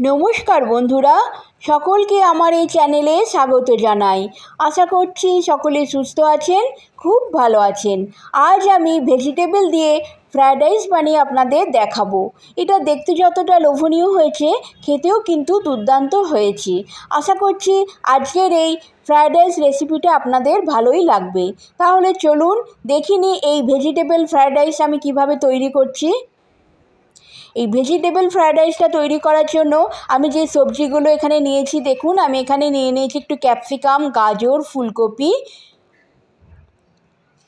নমস্কার বন্ধুরা, সকলকে আমার এই চ্যানেলে স্বাগত জানাই। আশা করছি সকলে সুস্থ আছেন, খুব ভালো আছেন। আজ আমি ভেজিটেবল দিয়ে ফ্রায়েড রাইস বানিয়ে আপনাদের দেখাবো। এটা দেখতে যতটা লোভনীয় হয়েছে, খেতেও কিন্তু দুর্দান্ত হয়েছে। আশা করছি আজকের এই ফ্রায়েড রাইস রেসিপিটা আপনাদের ভালোই লাগবে। তাহলে চলুন দেখিনি এই ভেজিটেবল ফ্রায়েড রাইস আমি কীভাবে তৈরি করছি। এই ভেজিটেবল ফ্রায়েড রাইসটা তৈরি করার জন্য আমি যে সবজিগুলো এখানে নিয়েছি, দেখুন, আমি এখানে নিয়ে নিয়েছি একটু ক্যাপসিকাম গাজর, ফুলকপি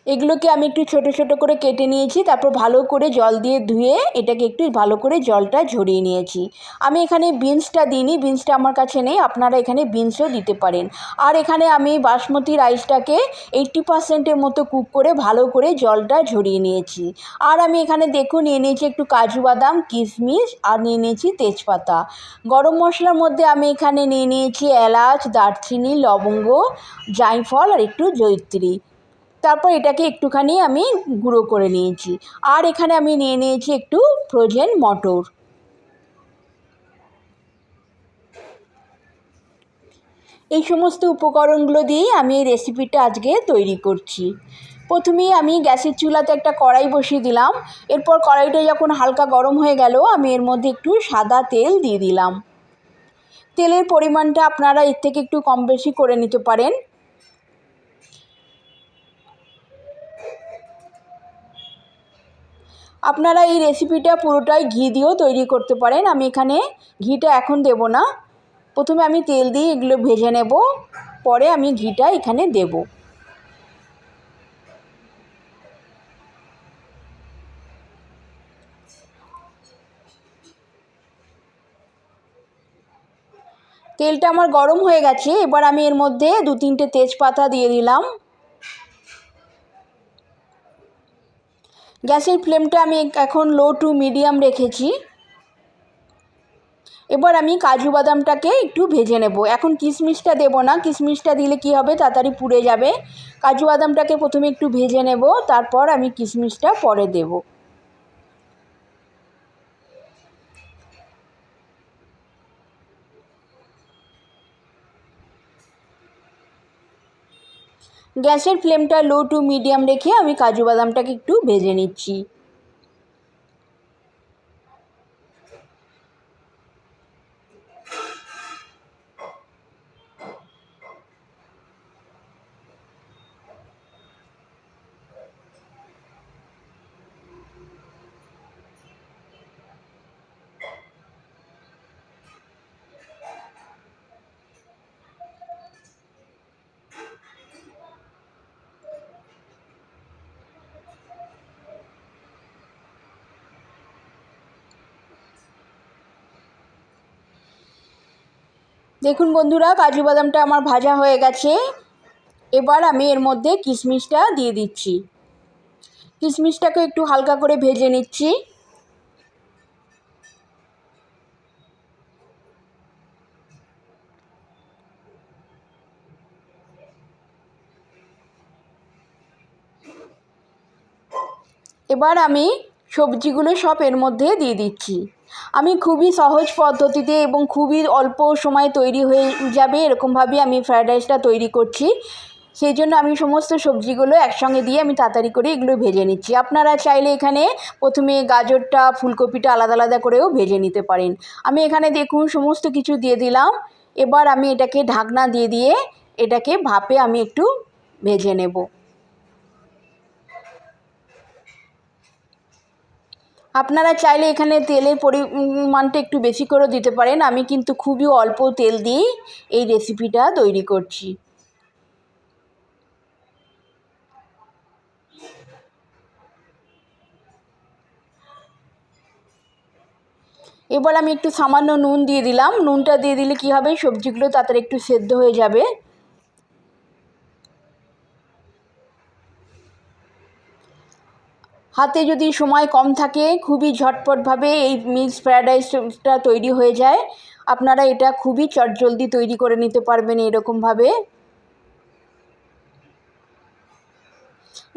এগুলোকে আমি একটু ছোট ছোট করে কেটে নিয়েছি, তারপর ভালো করে জল দিয়ে ধুয়ে এটাকে একটু ভালো করে জলটা ঝরিয়ে নিয়েছি। আমি এখানে বিনসটা দিইনি, বিনসটা আমার কাছে নেই, আপনারা এখানে বিনসও দিতে পারেন। আর এখানে আমি বাসমতি রাইসটাকে এইট্টি পার্সেন্টের মতো কুক করে ভালো করে জলটা ঝরিয়ে নিয়েছি। আর আমি এখানে দেখুন, নিয়ে নিয়েছি একটু কাজু বাদাম, কিশমিশ, আর নিয়ে নিয়েছি তেজপাতা। গরম মশলার মধ্যে আমি এখানে নিয়ে নিয়েছি এলাচ, দারচিনি, লবঙ্গ, জায়ফল, আর একটু জৈত্রী তারপর এটাকে একটুখানি আমি গুঁড়ো করে নিয়েছি। আর এখানে আমি নিয়ে নিয়েছি একটু ফ্রোজেন মটর। এই সমস্ত উপকরণগুলো দিয়েই আমি এই রেসিপিটা আজকে তৈরি করছি। প্রথমেই আমি গ্যাসের চুলাতে একটা কড়াই বসিয়ে দিলাম। এরপর কড়াইটা যখন হালকা গরম হয়ে গেল, আমি এর মধ্যে একটু সাদা তেল দিয়ে দিলাম। তেলের পরিমাণটা আপনারা এর থেকে একটু কম বেশি করে নিতে পারেন। আপনারা এই রেসিপিটা পুরোটাই ঘি দিয়েও তৈরি করতে পারেন। আমি এখানে ঘিটা এখন দেব না। প্রথমে আমি তেল দিয়ে এগুলো ভেজে নেব। পরে আমি ঘিটা এখানে দেব। তেলটা আমার গরম হয়ে গেছে। এবার আমি এর মধ্যে দু তিনটে তেজপাতা দিয়ে দিলাম। গ্যাসের ফ্লেমটা আমি এখন লো টু মিডিয়াম রেখেছি। এবার আমি কাজু বাদামটাকে একটু ভেজে নেব। এখন কিশমিশটা দেব না। কিশমিশটা দিলে কি হবে? তাড়াতাড়ি পুড়ে যাবে। কাজু বাদামটাকে প্রথমে একটু ভেজে নেব। তারপর আমি কিশমিশটা পরে দেবো। গ্যাসের ফ্লেমটা লো টু মিডিয়াম রেখে আমি কাজু বাদামটাকে একটু ভেজে নিচ্ছি। দেখুন বন্ধুরা, কাজু বাদামটা আমার ভাজা হয়ে গেছে। এবার আমি এর মধ্যে কিশমিশটা দিয়ে দিচ্ছি। কিশমিশটাকে একটু হালকা করে ভেজে নিচ্ছি। এবার আমি সবজিগুলো সব এর মধ্যে দিয়ে দিচ্ছি। আমি খুবই সহজ পদ্ধতিতে এবং খুবই অল্প সময়ে তৈরি হয়ে যাবে, এরকমভাবেই আমি ফ্রায়েড রাইসটা তৈরি করছি। সেই জন্য আমি সমস্ত সবজিগুলো একসঙ্গে দিয়ে আমি তাড়াতাড়ি করে এগুলো ভেজে নিচ্ছি। আপনারা চাইলে এখানে প্রথমে গাজরটা, ফুলকপিটা আলাদা আলাদা করেও ভেজে নিতে পারেন। আমি এখানে দেখুন সমস্ত কিছু দিয়ে দিলাম। এবার আমি এটাকে ঢাকনা দিয়ে দিয়ে এটাকে ভাপে আমি একটু ভেজে নেব। আপনারা চাইলে এখানে তেলের পরিমাণটা একটু বেশি করে দিতে পারেন। আমি কিন্তু খুবই অল্প তেল দিয়েই এই রেসিপিটা তৈরি করছি। এবার আমি একটু সামান্য নুন দিয়ে দিলাম। নুনটা দিয়ে দিলে কী হবে? সবজিগুলো তাড়াতাড়ি একটু সেদ্ধ হয়ে যাবে। হাতে যদি সময় কম থাকে, খুবই ঝটপটভাবে এই মিক্স ফ্রায়েড রাইসটা তৈরি হয়ে যায়। আপনারা এটা খুবই চটজলদি তৈরি করে নিতে পারবেন এরকমভাবে।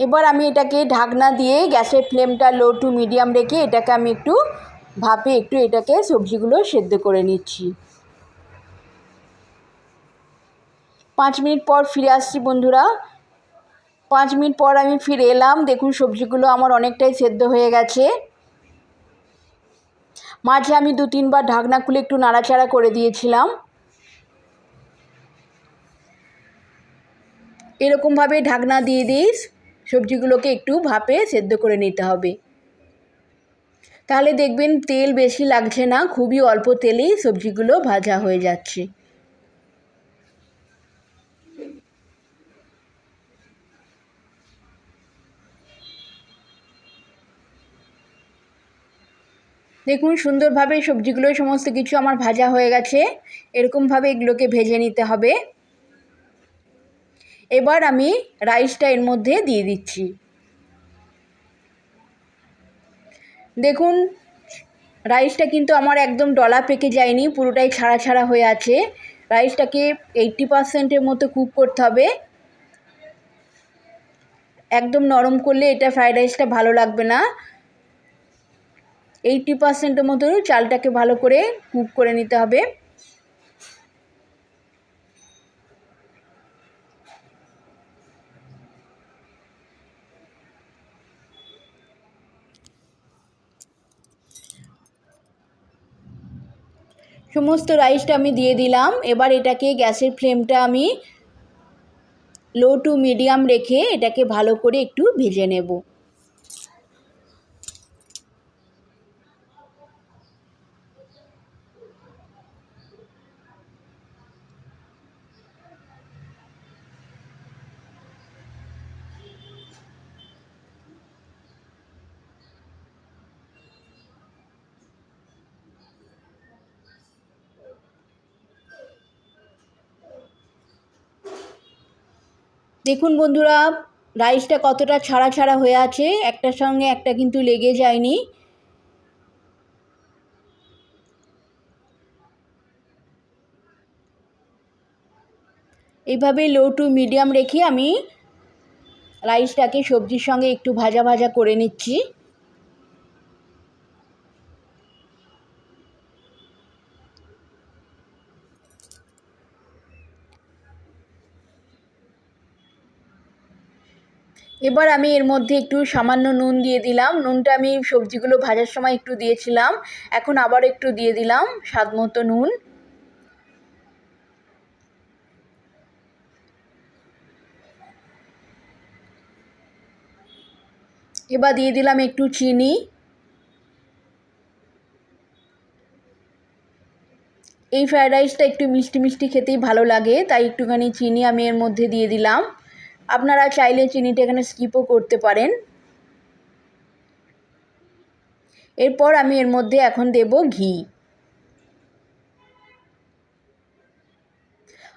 এবার আমি এটাকে ঢাকনা দিয়ে গ্যাসের ফ্লেমটা লো টু মিডিয়াম রেখে এটাকে আমি একটু ভাপে একটু এটাকে সবজিগুলো সেদ্ধ করে নিচ্ছি। পাঁচ মিনিট পর ফিরে আসছি বন্ধুরা। পাঁচ মিনিট পর আমি ফিরে এলাম। দেখুন, সবজিগুলো আমার অনেকটাই সেদ্ধ হয়ে গেছে। মাঝে আমি দু তিনবার ঢাকনা খুলে একটু নাড়াচাড়া করে দিয়েছিলাম। এরকমভাবে ঢাকনা দিয়ে দিস সবজিগুলোকে একটু ভাপে সেদ্ধ করে নিতে হবে। তাহলে দেখবেন তেল বেশি লাগছে না, খুবই অল্প তেলেই সবজিগুলো ভাজা হয়ে যাচ্ছে। দেখুন, সুন্দরভাবে সবজিগুলো সমস্ত কিছু আমার ভাজা হয়ে গেছে। এরকমভাবে এগুলোকে ভেজে নিতে হবে। এবার আমি রাইসটা এর মধ্যে দিয়ে দিচ্ছি। দেখুন, রাইসটা কিন্তু আমার একদম ডলা পেকে যায়নি, পুরোটাই ছাড়া ছাড়া হয়ে আছে। রাইসটাকে এইট্টি পারসেন্টের মতো কুক করতে হবে। একদম নরম করলে এটা ফ্রায়েড রাইসটা ভালো লাগবে না। এইটটি পারসেন্টের মতো চালটাকে ভালো করে কুক করে নিতে হবে। সমস্ত রাইসটা আমি দিয়ে দিলাম। এবার এটাকে গ্যাসের ফ্লেমটা আমি লো টু মিডিয়াম রেখে এটাকে ভালো করে একটু ভেজে নেব। দেখুন বন্ধুরা রাইসটা কতটা ছাড়া ছাড়া হয়ে আছে, একটার সঙ্গে একটা কিন্তু লেগে যায়নি। এইভাবে লো টু মিডিয়াম রেখে আমি রাইসটাকে সবজির সঙ্গে একটু ভাজা ভাজা করে নিচ্ছি। এবার আমি এর মধ্যে একটু সামান্য নুন দিয়ে দিলাম। নুনটা আমি সবজিগুলো ভাজার সময় একটু দিয়েছিলাম। এখন আবার একটু দিয়ে দিলাম স্বাদ মতো নুন। এবার দিয়ে দিলাম একটু চিনি। এই ফ্রায়েড রাইসটা একটু মিষ্টি মিষ্টি খেতেই ভালো লাগে, তাই একটুখানি চিনি আমি এর মধ্যে দিয়ে দিলাম। আপনারা চাইলে চিনিটা এখানে স্কিপও করতে পারেন। এরপর আমি এর মধ্যে এখন দেব ঘি।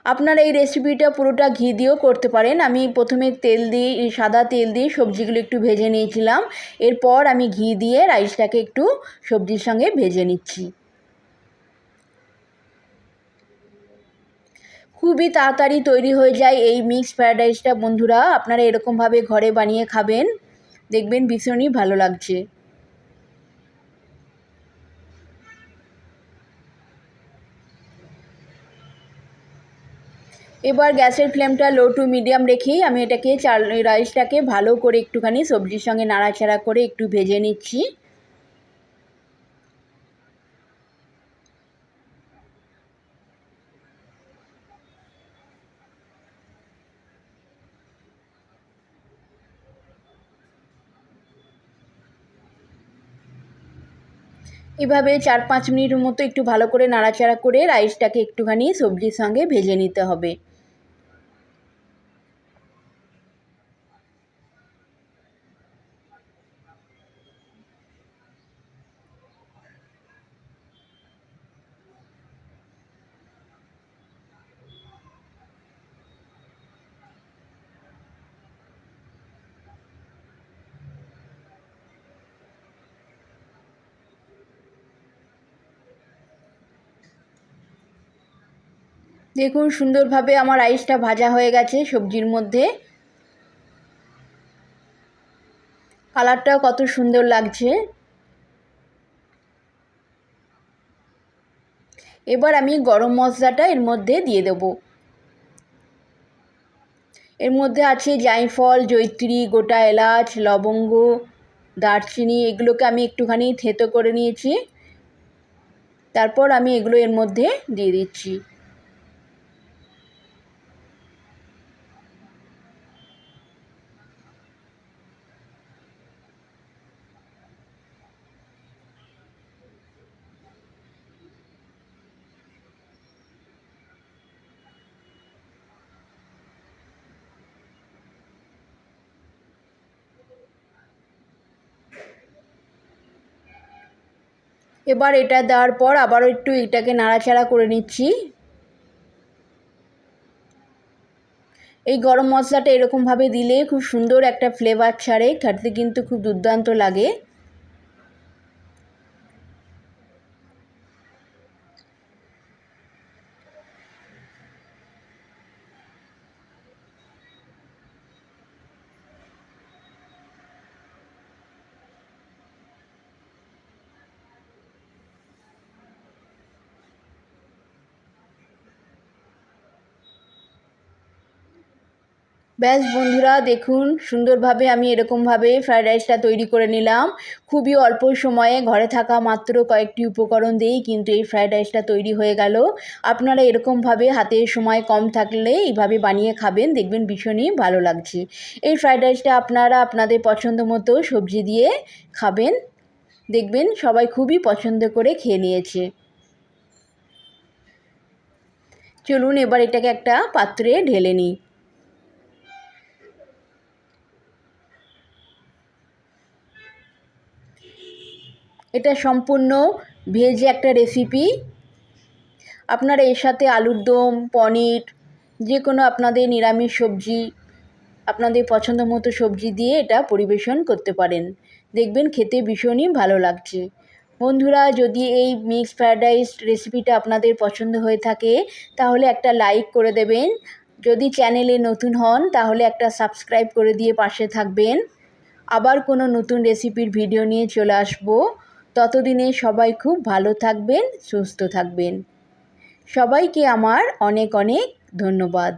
আপনারা এই রেসিপিটা পুরোটা ঘি দিয়েও করতে পারেন। আমি প্রথমে তেল দিয়ে, সাদা তেল দিয়ে সবজিগুলো একটু ভেজে নিয়েছিলাম। এরপর আমি ঘি দিয়ে রাইসটাকে একটু সবজির সঙ্গে ভেজে নিচ্ছি। খুবই তাড়াতাড়ি তৈরি হয়ে যায় এই মিক্স ফ্রায়েড রাইসটা বন্ধুরা, আপনারা এরকমভাবে ঘরে বানিয়ে খাবেন। দেখবেন ভীষণই ভালো লাগছে। এবার গ্যাসের ফ্লেমটা লো টু মিডিয়াম রেখেই আমি এটাকে চাল, রাইসটাকে ভালো করে একটুখানি সবজির সঙ্গে নাড়াচাড়া করে একটু ভেজে নিচ্ছি। এভাবে চার পাঁচ মিনিটের মতো একটু ভালো করে নাড়াচাড়া করে রাইসটাকে একটুখানি সবজির সঙ্গে ভেজে নিতে হবে। দেখুন, সুন্দরভাবে আমার রাইসটা ভাজা হয়ে গেছে সবজির মধ্যে। কালারটাও কত সুন্দর লাগছে। এবার আমি গরম মশলাটা এর মধ্যে দিয়ে দেব। এর মধ্যে আছে জায়ফল জৈত্রী গোটা এলাচ, লবঙ্গ, দারচিনি, এগুলোকে আমি একটুখানি থেতো করে নিয়েছি। তারপর আমি এগুলো এর মধ্যে দিয়ে দিচ্ছি। এবার এটা দেওয়ার পর আবারও একটু এটাকে নাড়াচাড়া করে নিচ্ছি। এই গরম মশলাটা এরকমভাবে দিলে খুব সুন্দর একটা ফ্লেভার ছাড়ে, খেতে কিন্তু খুব দুর্দান্ত লাগে। ব্যাস বন্ধুরা, দেখুন, সুন্দরভাবে আমি এরকমভাবে ফ্রায়েড রাইসটা তৈরি করে নিলাম। খুবই অল্প সময়ে ঘরে থাকা মাত্র কয়েকটি উপকরণ দিয়েই কিন্তু এই ফ্রায়েড রাইসটা তৈরি হয়ে গেল। আপনারা এরকমভাবে হাতে সময় কম থাকলে এইভাবে বানিয়ে খাবেন, দেখবেন ভীষণই ভালো লাগছে। এই ফ্রায়েড রাইসটা আপনারা আপনাদের পছন্দ মতো সবজি দিয়ে খাবেন, দেখবেন সবাই খুবই পছন্দ করে খেয়ে নিয়েছে। চলুন এবার এটাকে একটা পাত্রে ঢেলে নিই। এটা সম্পূর্ণ ভেজ একটা রেসিপি আপনারা এর সাথে আলুর দম, পনির যে কোনো আপনাদের নিরামিষ সবজি, আপনাদের পছন্দ মতো সবজি দিয়ে এটা পরিবেশন করতে পারেন। দেখবেন খেতে ভীষণই ভালো লাগছে। বন্ধুরা, যদি এই মিক্স ফ্রায়েড রাইস রেসিপিটা আপনাদের পছন্দ হয়ে থাকে, তাহলে একটা লাইক করে দেবেন। যদি চ্যানেলে নতুন হন, তাহলে একটা সাবস্ক্রাইব করে দিয়ে পাশে থাকবেন। আবার কোনো নতুন রেসিপির ভিডিও নিয়ে চলে আসব। ততদিনে সবাই খুব ভালো থাকবেন সুস্থ থাকবেন। সবাইকে আমার অনেক অনেক ধন্যবাদ।